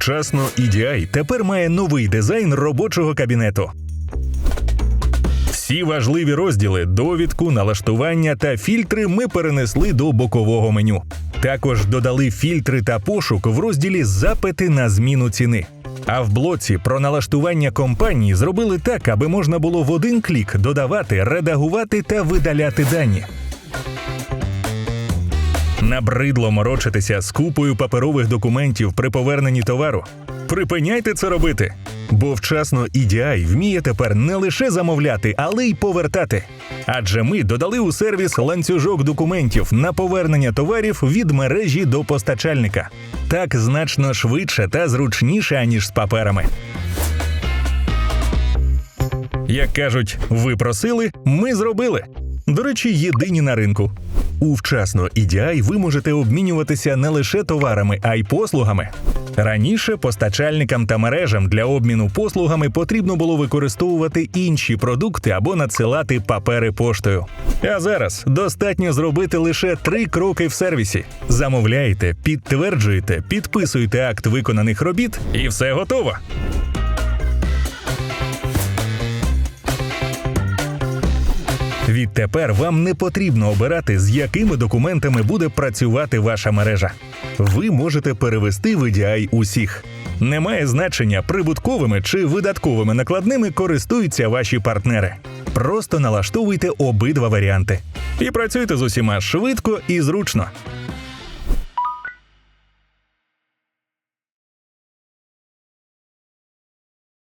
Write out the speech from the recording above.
Вчасно EDI тепер має новий дизайн робочого кабінету. Всі важливі розділи довідку, налаштування та фільтри ми перенесли до бокового меню. Також додали фільтри та пошук в розділі Запити на зміну ціни. А в блоці про налаштування компанії зробили так, аби можна було в один клік додавати, редагувати та видаляти дані. Набридло морочитися з купою паперових документів при поверненні товару. Припиняйте це робити. Бо вчасно EDI вміє тепер не лише замовляти, але й повертати. Адже ми додали у сервіс ланцюжок документів на повернення товарів від мережі до постачальника. Так значно швидше та зручніше, аніж з паперами. Як кажуть, ви просили, ми зробили. До речі, єдині на ринку. У вчасно EDI ви можете обмінюватися не лише товарами, а й послугами. Раніше постачальникам та мережам для обміну послугами потрібно було використовувати інші продукти або надсилати папери поштою. А зараз достатньо зробити лише три кроки в сервісі: замовляєте, підтверджуєте, підписуєте акт виконаних робіт, і все готово. Відтепер вам не потрібно обирати, з якими документами буде працювати ваша мережа. Ви можете перевести VDI усіх. Немає значення, прибутковими чи видатковими накладними користуються ваші партнери. Просто налаштовуйте обидва варіанти. І працюйте з усіма швидко і зручно.